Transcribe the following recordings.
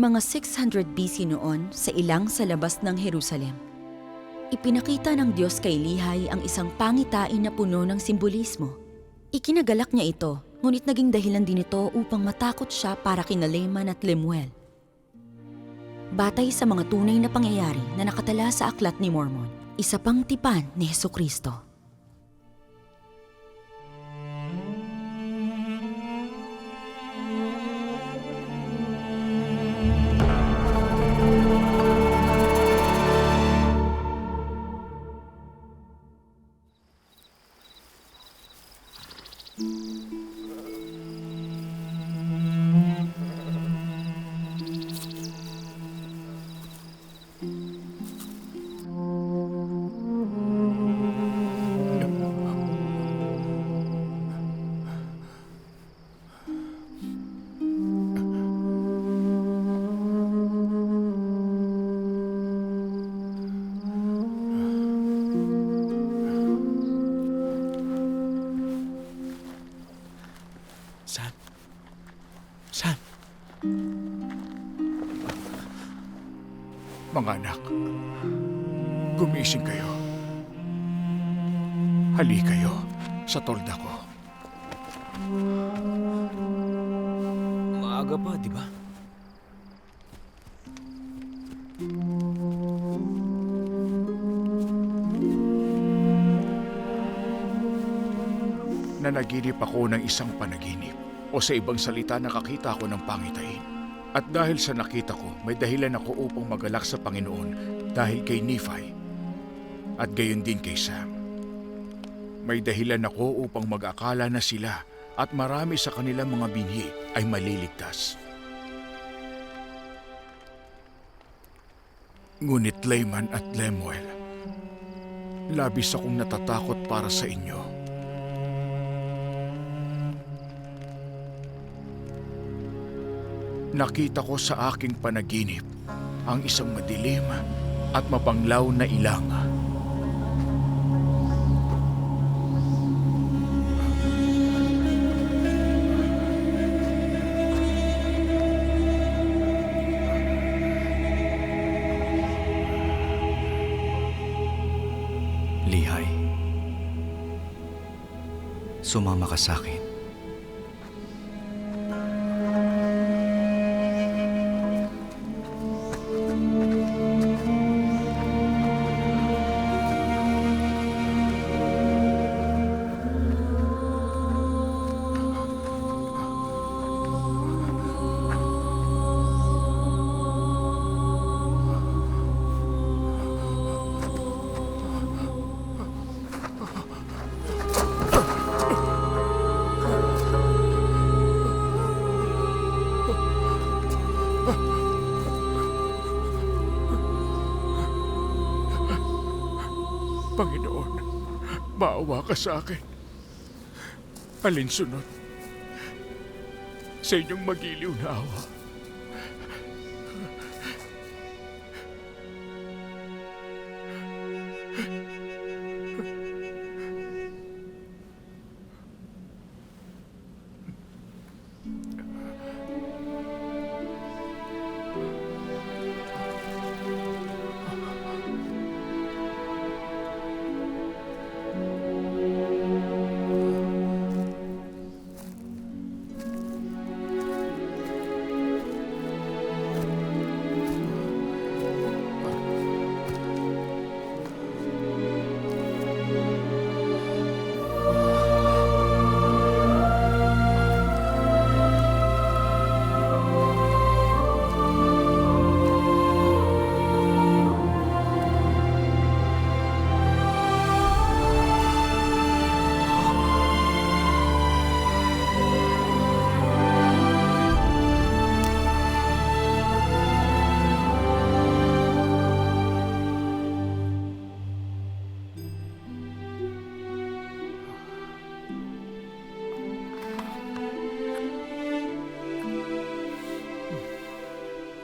Mga 600 BC noon sa ilang sa labas ng Jerusalem. Ipinakita ng Diyos kay Lihay ang isang pangitain na puno ng simbolismo. Ikinagalak niya ito, ngunit naging dahilan din ito upang matakot siya para kina Leman at Lemuel. Batay sa mga tunay na pangyayari na nakatala sa aklat ni Mormon, isa pang tipan ni Heso Kristo. Mga anak, gumising kayo. Hali kayo sa tolda ko. Maaga pa, di ba? Nanaginip ako ng isang panaginip o sa ibang salita nakakita ako ng pangitain. At dahil sa nakita ko, may dahilan ako upang magalak sa Panginoon dahil kay Nephi at gayon din kay Sam. May dahilan ako upang mag-akala na sila at marami sa kanilang mga binhi ay maliligtas. Ngunit Layman at Lemuel, labis akong natatakot para sa inyo. Nakita ko sa aking panaginip ang isang madilim at mapanglaw na ilang. Lihay. Sumama ka sa akin. Panginoon, maawa ka sa akin. Alinsunod sa inyong magiliw na awa.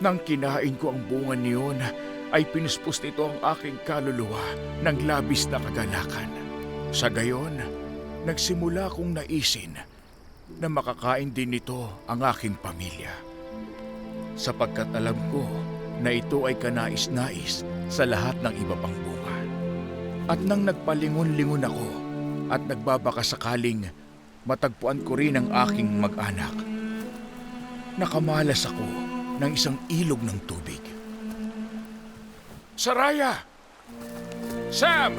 Nang kinain ko ang bunga niyon, ay pinuspos nito ang aking kaluluwa ng labis na kagalakan. Sa gayon, nagsimula kong naisin na makakain din nito ang aking pamilya. sapagkat alam ko na ito ay kanais-nais sa lahat ng iba pang bunga. At nang nagpalingon-lingon ako at nagbabaka sakaling matagpuan ko rin ang aking mag-anak, nakamalas ako ng isang ilog ng tubig. Saraya! Sam!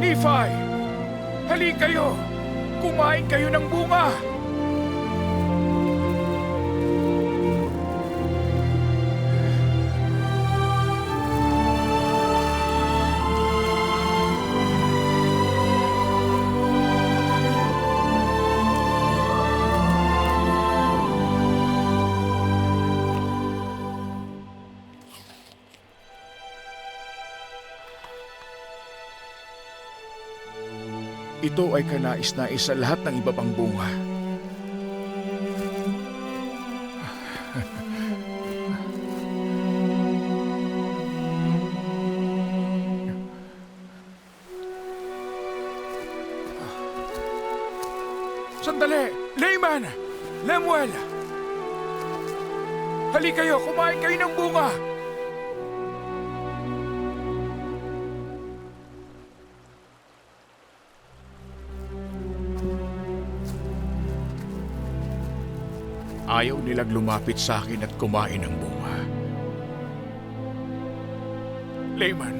Nephi! Hali kayo! Kumain kayo ng bunga! Ito ay kanais-nais sa lahat ng iba pang bunga. Sandali! Layman! Lemuel! Hali kayo! Kumain kayo ng bunga! Ayaw nilang lumapit sa akin at kumain ng bunga. Layman.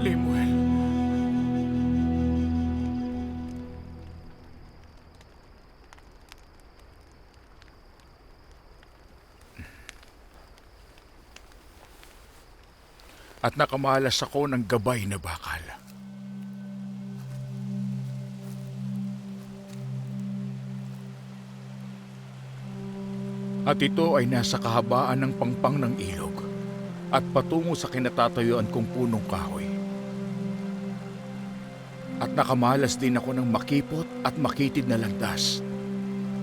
Lemuel. At nakamalas ako ng gabay na bakal. At ito ay nasa kahabaan ng pangpang ng ilog at patungo sa kinatatayuan kong punong kahoy. At nakamalas din ako ng makipot at makitid na landas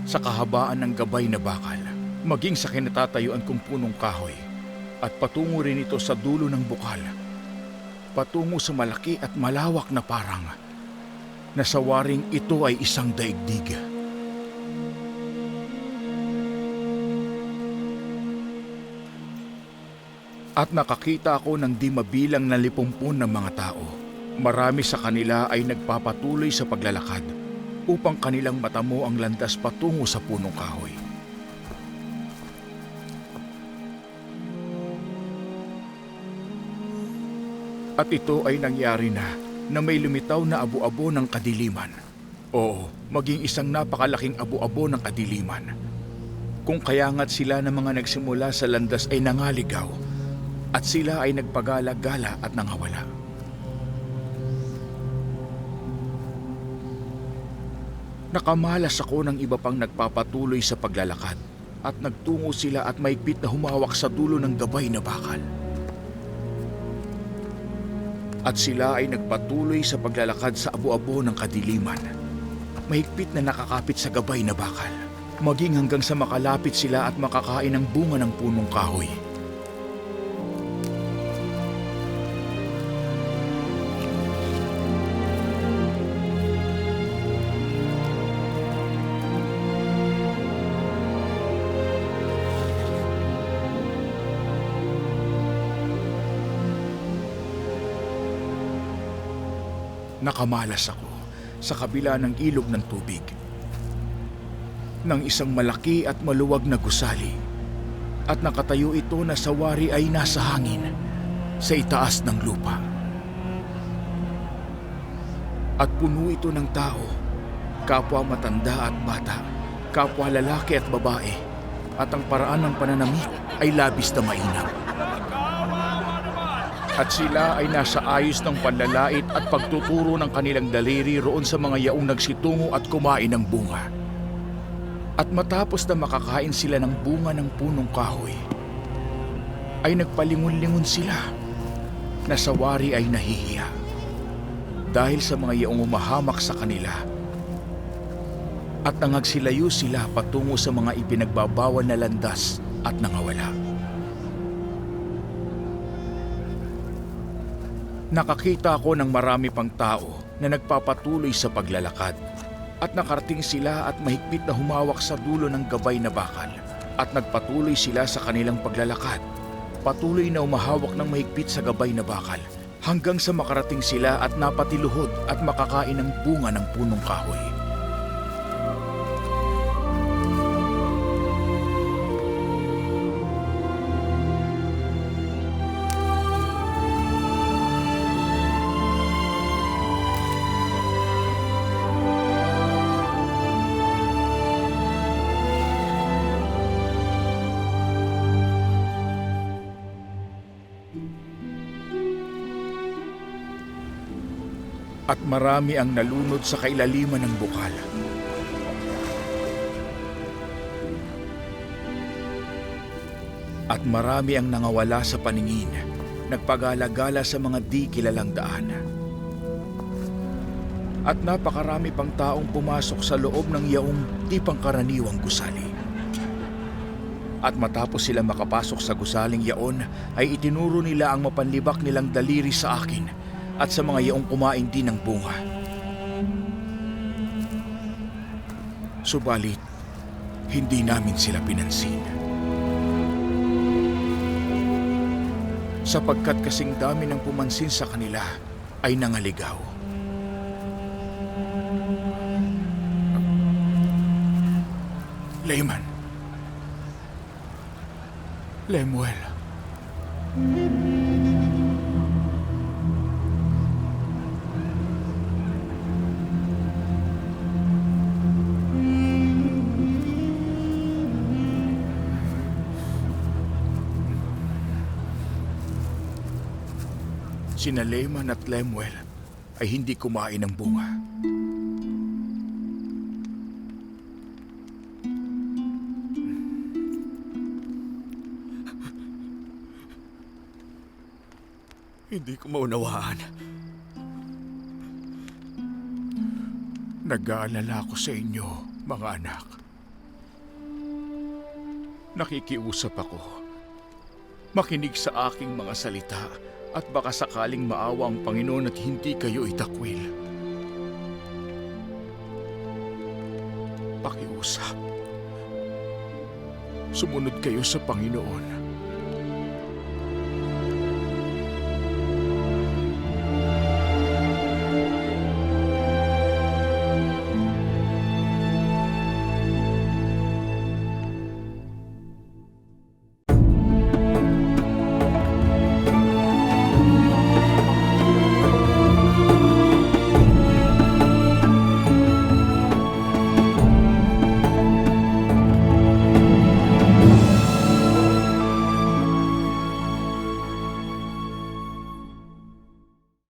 sa kahabaan ng gabay na bakal, maging sa kinatatayuan kong punong kahoy at patungo rin ito sa dulo ng bukal, patungo sa malaki at malawak na parang na sa waring ito ay isang daigdig. At nakakita ako ng di mabilang na lipumpun ng mga tao. Marami sa kanila ay nagpapatuloy sa paglalakad upang kanilang matamo ang landas patungo sa punong kahoy. At ito ay nangyari na na may lumitaw na abo-abo ng kadiliman. Oo, maging isang napakalaking abo-abo ng kadiliman. Kung kaya nga't sila ng mga nagsimula sa landas ay nangaligaw, at sila ay nagpagala-gala at nangawala. Nakamalas ako ng iba pang nagpapatuloy sa paglalakad at nagtungo sila at maigpit na humawak sa dulo ng gabay na bakal. At sila ay nagpatuloy sa paglalakad sa abo-abo ng kadiliman. Mahigpit na nakakapit sa gabay na bakal. Maging hanggang sa makalapit sila at makakain ng bunga ng punong kahoy. Nakamalas ako sa kabila ng ilog ng tubig. Ng isang malaki at maluwag na gusali. At nakatayo ito na sa wari ay nasa hangin, sa itaas ng lupa. At puno ito ng tao, kapwa matanda at bata, kapwa lalaki at babae, at ang paraan ng pananamit ay labis na mainam at sila ay nasa ayos ng panlalait at pagtuturo ng kanilang daliri roon sa mga yaong nagsitungo at kumain ng bunga. At matapos na makakain sila ng bunga ng punong kahoy, ay nagpalingon-lingon sila na sa wari ay nahihiya dahil sa mga yaong umahamak sa kanila at nangagsilayo sila patungo sa mga ipinagbabawal na landas at nangawala. Nakakita ako ng marami pang tao na nagpapatuloy sa paglalakad At nakarating sila at mahigpit na humawak sa dulo ng gabay na bakal. At nagpatuloy sila sa kanilang paglalakad. Patuloy na umahawak ng mahigpit sa gabay na bakal hanggang sa makarating sila at napatiluhod at makakain ng bunga ng punong kahoy. At marami ang nalunod sa kailaliman ng bukal. At marami ang nangawala sa paningin, nagpagala-gala sa mga di kilalang daan. At napakarami pang taong pumasok sa loob ng yaong di pangkaraniwang gusali. At matapos sila makapasok sa gusaling yaon, ay itinuro nila ang mapanlibak nilang daliri sa akin at sa mga yaong kumain din ng bunga. Subalit, hindi namin sila pinansin. Sapagkat kasing dami ng pumansin sa kanila ay nangaligaw. Layman. Lemuel. Sina Lehman at Lemuel ay hindi kumain ng bunga. Hindi ko maunawaan. Nag-aalala ako sa inyo, mga anak. Nakikiusap ako. Makinig sa aking mga salita at baka sakaling maawa ang Panginoon at hindi kayo itakwil. Pakiusap. Sumunod kayo sa Panginoon